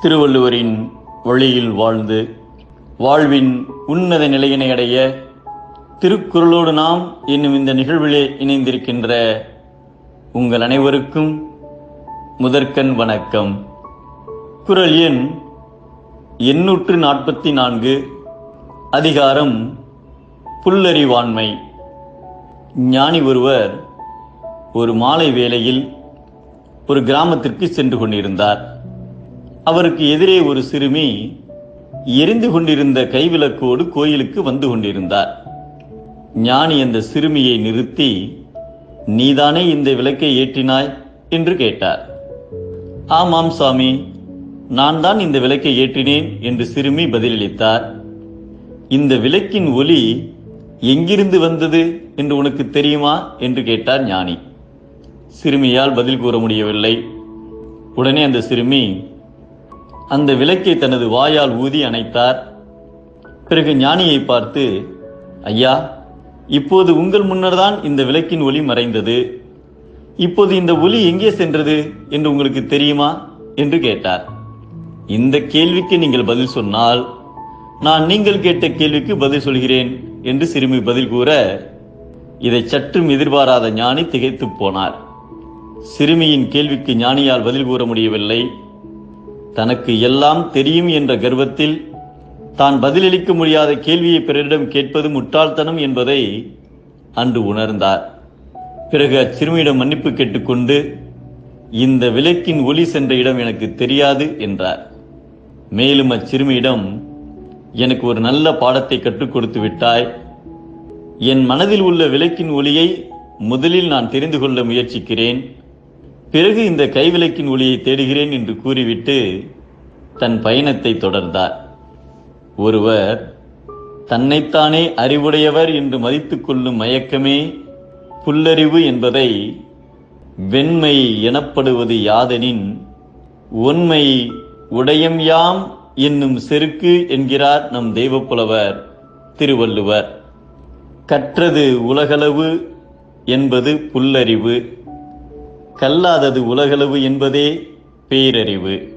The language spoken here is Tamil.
திருவள்ளுவரின் வழியில் வாழ்ந்து வாழ்வின் உன்னத நிலையினை அடைய திருக்குறளோடு நாம் என்னும் இந்த நிகழ்விலே இணைந்திருக்கின்ற உங்கள் அனைவருக்கும் முதற்கண் வணக்கம். குரல் எண் எண்ணூற்று நாற்பத்தி நான்கு அதிகாரம் புல்லறிவாண்மை. ஞானி ஒருவர் ஒரு மாலை வேளையில் ஒரு கிராமத்திற்கு சென்று கொண்டிருந்தார். அவருக்கு எதிரே ஒரு சிறுமி எரிந்து கொண்டிருந்த கைவிளக்கோடு கோயிலுக்கு வந்து கொண்டிருந்தார். ஞானி அந்த சிறுமியை நிறுத்தி நீதானே இந்த விளக்கை ஏற்றினாய்? என்று கேட்டார். ஆமாம் சாமி நான் தான் இந்த விளக்கை ஏற்றினேன் என்று சிறுமி பதிலளித்தார். இந்த விளக்கின் ஒலி எங்கிருந்து வந்தது என்று உனக்கு தெரியுமா? என்று கேட்டார் ஞானி. சிறுமியால் பதில் கூற முடியவில்லை. உடனே அந்த சிறுமி அந்த விளக்கை தனது வாயால் ஊதி அணைத்தார். பிறகு ஞானியை பார்த்து ஐயா இப்போது உங்கள் முன்னர்தான் இந்த விளக்கின் ஒளி மறைந்தது. இப்போது இந்த ஒளி எங்கே சென்றது என்று உங்களுக்கு தெரியுமா? என்று கேட்டார். இந்த கேள்விக்கு நீங்கள் பதில் சொன்னால் நான் நீங்கள் கேட்ட கேள்விக்கு பதில் சொல்கிறேன் என்று சிறுமி பதில் கூற இதை சற்றும் எதிர்பாராத ஞானி திகைத்துப் போனார். சிறுமியின் கேள்விக்கு ஞானியால் பதில் கூற முடியவில்லை. தனக்கு எல்லாம் தெரியும் என்ற கர்வத்தில் தான் பதிலளிக்க முடியாத கேள்வியை பிறரிடம் கேட்பது முட்டாள்தனம் என்பதை அன்று உணர்ந்தார். பிறகு அச்சிறுமியிடம் மன்னிப்பு கேட்டுக்கொண்டு இந்த விளக்கின் ஒளி சென்ற இடம் எனக்கு தெரியாது என்றார். மேலும் அச்சிறுமியிடம் எனக்கு ஒரு நல்ல பாடத்தை கற்றுக் கொடுத்து விட்டாய். என் மனதில் உள்ள விளக்கின் ஒளியை முதலில் நான் தெரிந்து கொள்ள முயற்சிக்கிறேன். பிறகு இந்த கைவிளக்கின் ஒளியை தேடுகிறேன் என்று கூறிவிட்டு தன் பயணத்தை தொடர்ந்தார். ஒருவர் தன்னைத்தானே அறிவுடையவர் என்று மதித்து கொள்ளும் மயக்கமே புல்லறிவு என்பதை வெண்மை எனப்படுவது யாதெனின் ஒன்மை உடையம் யாம் என்னும் செருக்கு என்கிறார் நம் தெய்வப்புலவர் திருவள்ளுவர். கற்றது உலகளவு என்பது புல்லறிவு. கல்லாதது உலகளவு என்பதே பேரறிவு.